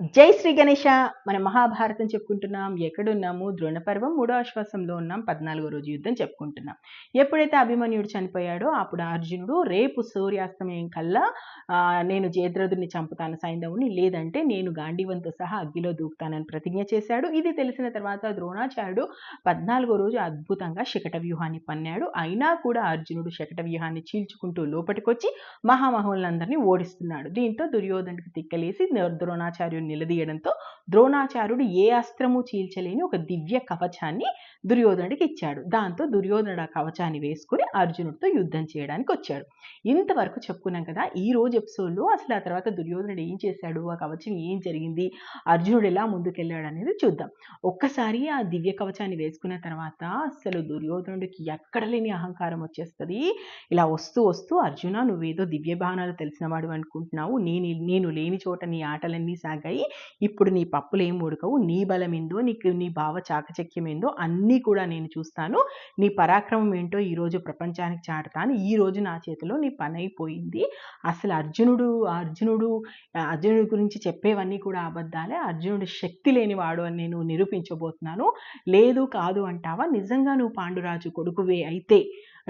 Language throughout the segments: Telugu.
జై శ్రీ గణేష మన మహాభారతం చెప్పుకుంటున్నాం ఎక్కడున్నాము ద్రోణ పర్వం మూడో ఆశ్వాసంలో ఉన్నాం పద్నాలుగో రోజు యుద్ధం చెప్పుకుంటున్నాం. ఎప్పుడైతే అభిమన్యుడు చనిపోయాడో అప్పుడు అర్జునుడు రేపు సూర్యాస్తమయం కల్లా నేను జయద్రథుని చంపుతాను సైంధవుని లేదంటే నేను గాంధీవంతో సహా అగ్గిలో దూకుతానని ప్రతిజ్ఞ చేశాడు. ఇది తెలిసిన తర్వాత ద్రోణాచార్యుడు పద్నాలుగో రోజు అద్భుతంగా శకట వ్యూహాన్ని పన్నాడు. అయినా కూడా అర్జునుడు శకట వ్యూహాన్ని చీల్చుకుంటూ లోపటికొచ్చి మహామహులందరినీ ఓడిస్తున్నాడు. దీంతో దుర్యోధనుడికి తిక్కలేసి ద్రోణాచార్యుని నిలదీయడంతో ద్రోణాచార్యుడు ఏ అస్త్రము చీల్చలేని ఒక దివ్య కవచాన్ని దుర్యోధనుడికి ఇచ్చాడు. దాంతో దుర్యోధనుడు ఆ కవచాన్ని వేసుకుని అర్జునుడితో యుద్ధం చేయడానికి వచ్చాడు. ఇంతవరకు చెప్పుకున్నాం కదా ఈ రోజు ఎపిసోడ్లో అసలు ఆ తర్వాత దుర్యోధనుడు ఏం చేశాడు? ఆ కవచం ఏం జరిగింది? అర్జునుడు ఎలా ముందుకెళ్ళాడు అనేది చూద్దాం. ఒక్కసారి ఆ దివ్య కవచాన్ని వేసుకున్న తర్వాత అసలు దుర్యోధనుడికి ఎక్కడ లేని అహంకారం వచ్చేస్తుంది? ఇలా వస్తూ వస్తూ అర్జున నువ్వేదో దివ్య బాణాలు తెలిసినవాడు అనుకుంటున్నావు. నేను నేను లేని చోట నీ ఆటలన్నీ సాగాయి. ఇప్పుడు నీ పప్పులు ఏం ఉడకవు. నీ బలం ఏందో నీకు నీ భావ చాకచక్యం ఏందో అన్నీ కూడా నేను చూస్తాను. నీ పరాక్రమం ఏంటో ఈరోజు ప్రపంచానికి చాటుతాను. ఈ రోజు నా చేతిలో నీ పని అయిపోయింది. అసలు అర్జునుడు అర్జునుడు అర్జునుడి గురించి చెప్పేవన్నీ కూడా అబద్ధాలే. అర్జునుడు శక్తి లేనివాడు అని నేను నిరూపించబోతున్నాను. లేదు కాదు అంటావా? నిజంగా నువ్వు పాండురాజు కొడుకువే అయితే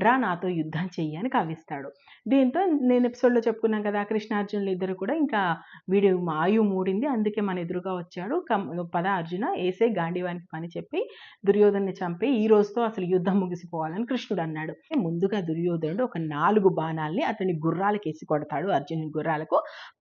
రా నాతో యుద్ధం చెయ్యి అని కవిస్తాడు. దీంతో నేను ఎపిసోడ్లో చెప్పుకున్నాం కదా కృష్ణార్జునులు ఇద్దరు కూడా ఇంకా వీడు మాయు మూడింది. అందుకే మన ఎదురుగా వచ్చాడు పద అర్జున ఏసే గాంధీవానికి పని చెప్పి దుర్యోధన్ని చంపి ఈ రోజుతో అసలు యుద్ధం ముగిసిపోవాలని కృష్ణుడు అన్నాడు. ముందుగా దుర్యోధనుడు ఒక నాలుగు బాణాల్ని అతని గుర్రాలకు వేసి కొడతాడు. అర్జునుడి గుర్రాలకు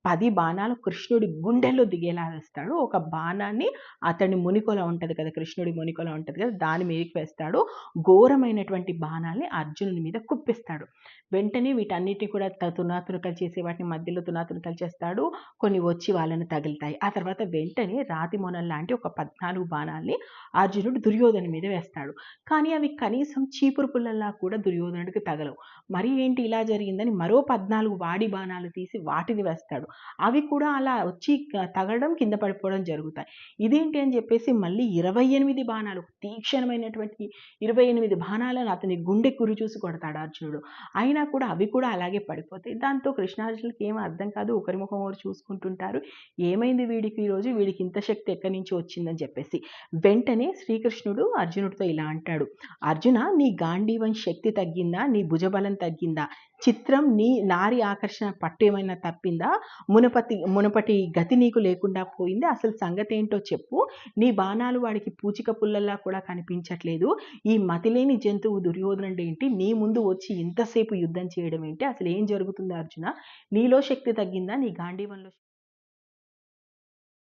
పది బాణాలు కృష్ణుడి గుండెల్లో దిగేలా వేస్తాడు. ఒక బాణాన్ని అతని మునికొల ఉంటుంది కదా కృష్ణుడి మునికొల ఉంటుంది కదా దాని మీదకి వేస్తాడు. ఘోరమైనటువంటి బాణాల్ని అర్జునుని మీద కుప్పిస్తాడు. వెంటనే వీటన్నిటిని కూడా తునాతునకలు చేసి వాటిని మధ్యలో తునాతునకలు చేస్తాడు. కొన్ని వచ్చి వాళ్ళని తగులుతాయి. ఆ తర్వాత వెంటనే రాతి మొనల్ లాంటి ఒక పద్నాలుగు బాణాల్ని అర్జునుడు దుర్యోధను మీద వేస్తాడు. కానీ అవి కనీసం చీపురు పుల్లల్లా కూడా దుర్యోధనుడికి తగలవు. మరి ఏంటి ఇలా జరిగిందని మరో పద్నాలుగు వాడి బాణాలు తీసి వాటిని వేస్తాడు. అవి కూడా అలా వచ్చి తగలడం కింద పడిపోవడం జరుగుతాయి. ఇదేంటి అని చెప్పేసి మళ్ళీ ఇరవై ఎనిమిది బాణాలు తీక్షణమైనటువంటి ఇరవై ఎనిమిది బాణాలను అతని గుండె కురి చూసి కొడతాడు అర్జునుడు అయినా కూడా అవి కూడా అలాగే పడిపోతాయి. దాంతో కృష్ణార్జునులకి ఏం అర్థం కాదు. ఒకరి ముఖం ఒకరు చూసుకుంటుంటారు. ఏమైంది వీడికి ఈరోజు వీడికి ఇంత శక్తి ఎక్కడి నుంచి వచ్చిందని చెప్పేసి. వెంటనే శ్రీకృష్ణుడు అర్జునుడితో ఇలా అంటాడు. అర్జున నీ గాంధీవం శక్తి తగ్గిందా? నీ భుజబలం తగ్గిందా? చిత్రం నీ నారి ఆకర్షణ పట్టు ఏమైనా తప్పిందా? మునపతి మునపటి గతి నీకు లేకుండా పోయింది? అసలు సంగతి ఏంటో చెప్పు. నీ బాణాలు వాడికి పూచిక పుల్లల్లా కూడా కనిపించట్లేదు. ఈ మతిలేని జంతువు దుర్యోధనుడు ఏంటి? నీ ముందు వచ్చి ఇంతసేపు యుద్ధం చేయడం ఏంటి? అసలు ఏం జరుగుతుంది అర్జున? నీలో శక్తి తగ్గిందా? నీ గాంధీవంలో